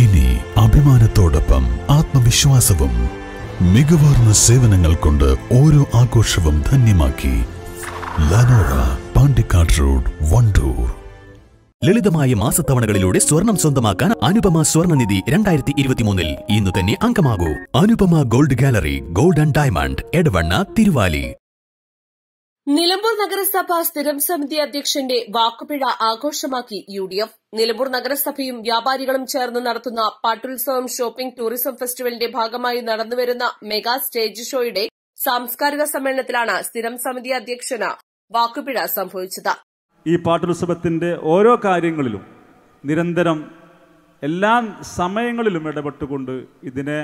ഇനി അഭിമാനത്തോടൊപ്പം ആത്മവിശ്വാസവും മികവാർന്ന സേവനങ്ങൾ കൊണ്ട് ഓരോ ആഘോഷവും ധന്യമാക്കി ലനോറ പാണ്ടിക്കാട് റോഡ് വണ്ടൂർ. ലളിതമായ മാസത്തവണകളിലൂടെ സ്വർണം സ്വന്തമാക്കാൻ അനുപമ സ്വർണനിധി രണ്ടായിരത്തി ഇരുപത്തിമൂന്നിൽ ഇന്ന് തന്നെ അംഗമാകൂ. Anupama gold gallery gold and diamond Edavanna Thiruvali. Nilambur നഗരസഭ സ്ഥിരം സമിതി അധ്യക്ഷന്റെ വാക്കുപിഴ ആഘോഷമാക്കി യു ഡി എഫ്. നിലമ്പൂർ നഗരസഭയും വ്യാപാരികളും ചേർന്ന് നടത്തുന്ന പാട്ടുത്സവം ഷോപ്പിംഗ് ടൂറിസം ഫെസ്റ്റിവലിന്റെ ഭാഗമായി നടന്നുവരുന്ന മെഗാ സ്റ്റേജ് ഷോയുടെ സാംസ്കാരിക സമ്മേളനത്തിലാണ് സ്ഥിരം സമിതി അധ്യക്ഷന് വാക്കുപിഴ സംഭവിച്ചത്. ഈ പാട്ടുത്സവത്തിന്റെ ഓരോ കാര്യങ്ങളിലും നിരന്തരം എല്ലാ സമയങ്ങളിലും ഇടപെട്ടുകൊണ്ട് ഇതിനെ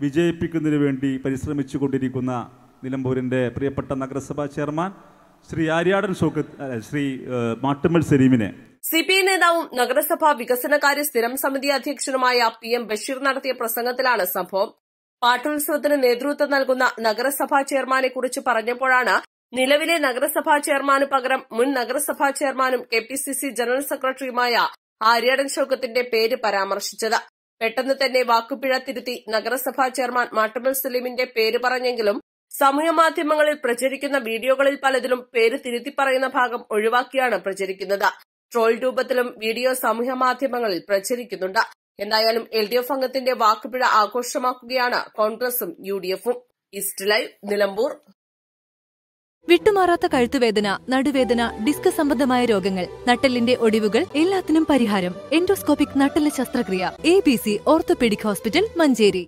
വിജയിപ്പിക്കുന്നതിന് വേണ്ടി പരിശ്രമിച്ചു കൊണ്ടിരിക്കുന്ന നിലമ്പൂരിന്റെ പ്രിയപ്പെട്ട നഗരസഭാ ചെയർമാൻ ശ്രീ ആര്യാടൻ ഷോക്കത്ത് ശ്രീ ഏഹ്, മാട്ടുമ്മൽ സലീമിനെ. സിപിഐ നേതാവും നഗരസഭാ വികസനകാര്യ സ്ഥിരം സമിതി അധ്യക്ഷനുമായ പി എം ബഷീർ നടത്തിയ പ്രസംഗത്തിലാണ് സംഭവം. പാട്ടുത്സവത്തിന് നേതൃത്വം നൽകുന്ന നഗരസഭാ ചെയർമാനെ കുറിച്ച് പറഞ്ഞപ്പോഴാണ് നിലവിലെ നഗരസഭാ ചെയർമാന് പകരം മുൻ നഗരസഭാ ചെയർമാനും K P C C general സെക്രട്ടറിയുമായ ആര്യാടൻ ശോകത്തിന്റെ പേര് പരാമർശിച്ചത്. പെട്ടെന്ന് തന്നെ വാക്കുപിഴ തിരുത്തി നഗരസഭാ ചെയർമാൻ മാട്ടുമൽ സലീമിന്റെ പേര് പറഞ്ഞെങ്കിലും സമൂഹമാധ്യമങ്ങളിൽ പ്രചരിക്കുന്ന വീഡിയോകളിൽ പലതിലും പേര് തിരുത്തി പറയുന്ന ഭാഗം ഒഴിവാക്കിയാണ് പ്രചരിക്കുന്നത്. ട്രോൾ രൂപത്തിലും വീഡിയോ സമൂഹമാധ്യമങ്ങളിൽ പ്രചരിക്കുന്നുണ്ട്. എന്തായാലും എൽ ഡി എഫ് അംഗത്തിന്റെ വാക്കുപിഴ ആഘോഷമാക്കുകയാണ് കോൺഗ്രസും യു ഡി എഫും ഈസ്റ്റ് ലൈവ് നിലമ്പൂർ. വിട്ടുമാറാത്ത കഴുത്തുവേദന നടുവേദന ഡിസ്ക് സംബന്ധമായ രോഗങ്ങൾ നട്ടലിന്റെ ഒടിവുകൾ എല്ലാത്തിനും പരിഹാരം. എൻഡോസ്കോപ്പിക് നട്ടെല്ല് ശസ്ത്രക്രിയ. A B C orthopaedic hospital Manjeri.